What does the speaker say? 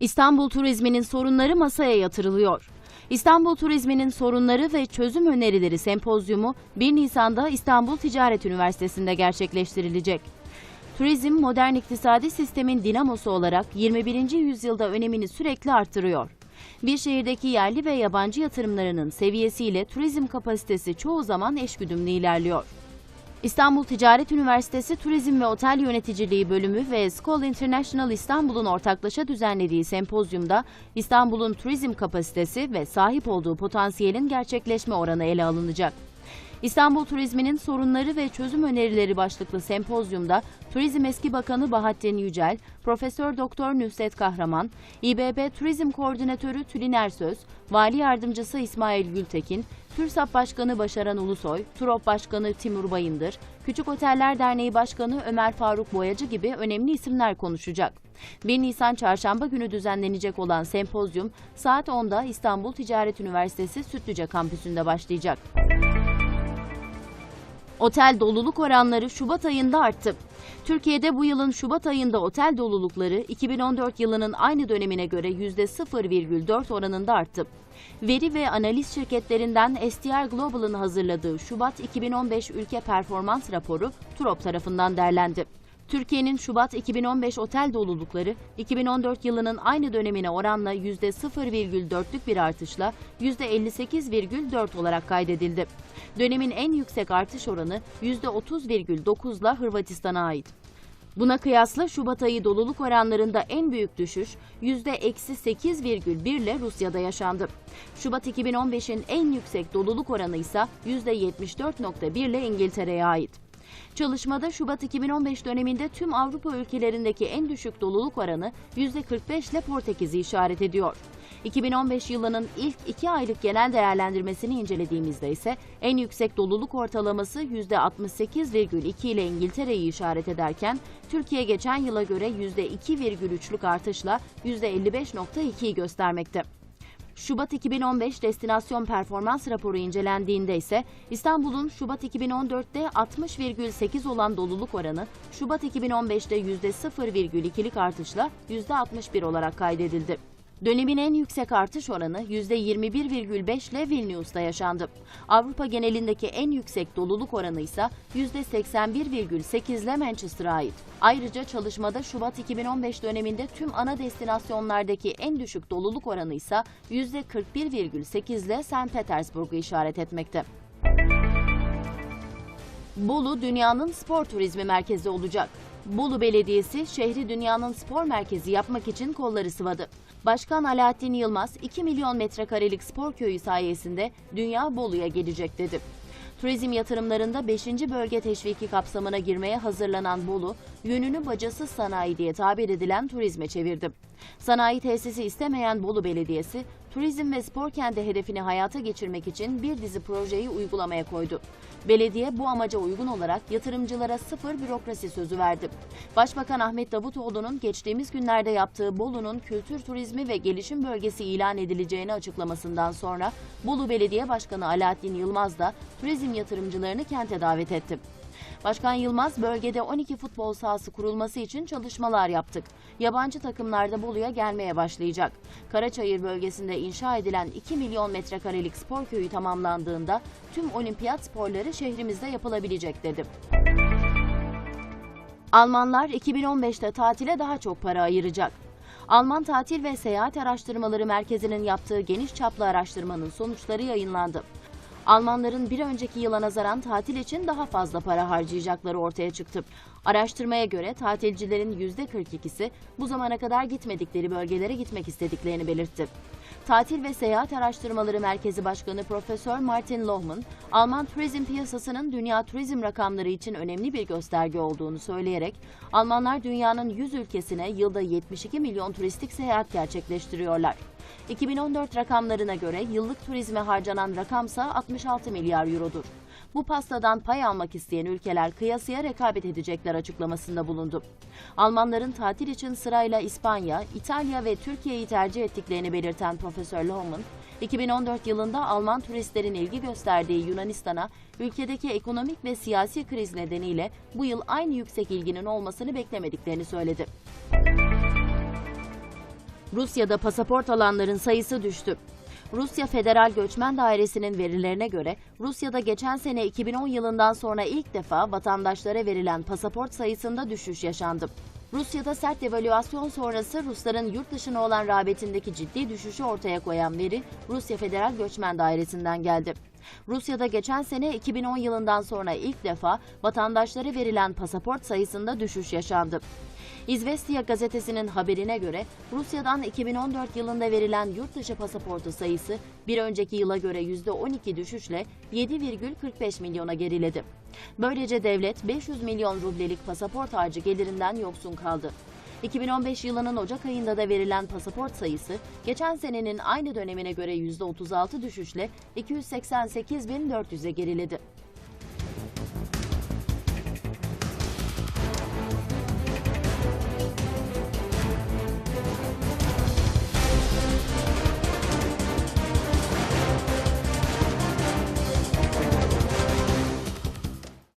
İstanbul turizminin sorunları masaya yatırılıyor. İstanbul turizminin sorunları ve çözüm önerileri sempozyumu 1 Nisan'da İstanbul Ticaret Üniversitesi'nde gerçekleştirilecek. Turizm modern iktisadi sistemin dinamosu olarak 21. yüzyılda önemini sürekli artırıyor. Bir şehirdeki yerli ve yabancı yatırımlarının seviyesiyle turizm kapasitesi çoğu zaman eşgüdümlü ilerliyor. İstanbul Ticaret Üniversitesi Turizm ve Otel Yöneticiliği Bölümü ve Skoll International İstanbul'un ortaklaşa düzenlediği sempozyumda İstanbul'un turizm kapasitesi ve sahip olduğu potansiyelin gerçekleşme oranı ele alınacak. İstanbul Turizminin sorunları ve çözüm önerileri başlıklı sempozyumda Turizm Eski Bakanı Bahattin Yücel, Profesör Doktor Nüsret Kahraman, İBB Turizm Koordinatörü Tülin Ersöz, Vali Yardımcısı İsmail Gültekin, TÜRSAP Başkanı Başaran Ulusoy, TUROP Başkanı Timur Bayındır, Küçük Oteller Derneği Başkanı Ömer Faruk Boyacı gibi önemli isimler konuşacak. 1 Nisan Çarşamba günü düzenlenecek olan sempozyum saat 10'da İstanbul Ticaret Üniversitesi Sütlüce kampüsünde başlayacak. Otel doluluk oranları Şubat ayında arttı. Türkiye'de bu yılın Şubat ayında otel dolulukları 2014 yılının aynı dönemine göre %0,4 oranında arttı. Veri ve analiz şirketlerinden STR Global'ın hazırladığı Şubat 2015 ülke performans raporu TUROP tarafından derlendi. Türkiye'nin Şubat 2015 otel dolulukları 2014 yılının aynı dönemine oranla %0,4'lük bir artışla %58,4 olarak kaydedildi. Dönemin en yüksek artış oranı %30,9'la Hırvatistan'a ait. Buna kıyasla Şubat ayı doluluk oranlarında en büyük düşüş %-8,1 ile Rusya'da yaşandı. Şubat 2015'in en yüksek doluluk oranı ise %74,1 ile İngiltere'ye ait. Çalışmada Şubat 2015 döneminde tüm Avrupa ülkelerindeki en düşük doluluk oranı %45 ile Portekiz'i işaret ediyor. 2015 yılının ilk iki aylık genel değerlendirmesini incelediğimizde ise en yüksek doluluk ortalaması %68,2 ile İngiltere'yi işaret ederken Türkiye geçen yıla göre %2,3'lük artışla %55,2'yi göstermekte. Şubat 2015 destinasyon performans raporu incelendiğinde ise İstanbul'un Şubat 2014'te 60,8 olan doluluk oranı Şubat 2015'te %0,2'lik artışla %61 olarak kaydedildi. Dönemin en yüksek artış oranı %21,5 ile Vilnius'ta yaşandı. Avrupa genelindeki en yüksek doluluk oranı ise %81,8 ile Manchester'a ait. Ayrıca çalışmada Şubat 2015 döneminde tüm ana destinasyonlardaki en düşük doluluk oranı ise %41,8 ile St. Petersburg'u işaret etmekte. Bolu dünyanın spor turizmi merkezi olacak. Bolu Belediyesi şehri dünyanın spor merkezi yapmak için kolları sıvadı. Başkan Alaaddin Yılmaz 2 milyon metrekarelik spor köyü sayesinde dünya Bolu'ya gelecek dedi. Turizm yatırımlarında 5. bölge teşviki kapsamına girmeye hazırlanan Bolu, yönünü bacasız sanayi diye tabir edilen turizme çevirdi. Sanayi tesisi istemeyen Bolu Belediyesi, turizm ve spor kenti hedefini hayata geçirmek için bir dizi projeyi uygulamaya koydu. Belediye bu amaca uygun olarak yatırımcılara sıfır bürokrasi sözü verdi. Başbakan Ahmet Davutoğlu'nun geçtiğimiz günlerde yaptığı Bolu'nun kültür turizmi ve gelişim bölgesi ilan edileceğini açıklamasından sonra Bolu Belediye Başkanı Alaaddin Yılmaz da turizm yatırımcılarını kente davet etti. Başkan Yılmaz bölgede 12 futbol sahası kurulması için çalışmalar yaptık. Yabancı takımlar da Bolu'ya gelmeye başlayacak. Karaçayır bölgesinde inşa edilen 2 milyon metrekarelik spor köyü tamamlandığında tüm olimpiyat sporları şehrimizde yapılabilecek dedi. Almanlar 2015'te tatile daha çok para ayıracak. Alman Tatil ve Seyahat Araştırmaları Merkezi'nin yaptığı geniş çaplı araştırmanın sonuçları yayınlandı. Almanların bir önceki yıla nazaran tatil için daha fazla para harcayacakları ortaya çıktı. Araştırmaya göre tatilcilerin %42'si bu zamana kadar gitmedikleri bölgelere gitmek istediklerini belirtti. Tatil ve Seyahat Araştırmaları Merkezi Başkanı Profesör Martin Lohmann, Alman turizm piyasasının dünya turizm rakamları için önemli bir gösterge olduğunu söyleyerek, Almanlar dünyanın 100 ülkesine yılda 72 milyon turistik seyahat gerçekleştiriyorlar. 2014 rakamlarına göre yıllık turizme harcanan rakamsa 66 milyar eurodur. Bu pastadan pay almak isteyen ülkeler kıyasıya rekabet edecekler açıklamasında bulundu. Almanların tatil için sırayla İspanya, İtalya ve Türkiye'yi tercih ettiklerini belirten Profesör Lohmann, 2014 yılında Alman turistlerin ilgi gösterdiği Yunanistan'a ülkedeki ekonomik ve siyasi kriz nedeniyle bu yıl aynı yüksek ilginin olmasını beklemediklerini söyledi. Rusya'da pasaport alanların sayısı düştü. Rusya Federal Göçmen Dairesi'nin verilerine göre Rusya'da geçen sene 2010 yılından sonra ilk defa vatandaşlara verilen pasaport sayısında düşüş yaşandı. Rusya'da sert devalüasyon sonrası Rusların yurt dışına olan rağbetindeki ciddi düşüşü ortaya koyan veri Rusya Federal Göçmen Dairesi'nden geldi. Rusya'da geçen sene 2010 yılından sonra ilk defa vatandaşlara verilen pasaport sayısında düşüş yaşandı. İzvestiya gazetesinin haberine göre Rusya'dan 2014 yılında verilen yurt dışı pasaportu sayısı bir önceki yıla göre %12 düşüşle 7,45 milyona geriledi. Böylece devlet 500 milyon rublelik pasaport harcı gelirinden yoksun kaldı. 2015 yılının Ocak ayında da verilen pasaport sayısı geçen senenin aynı dönemine göre %36 düşüşle 288.400'e geriledi.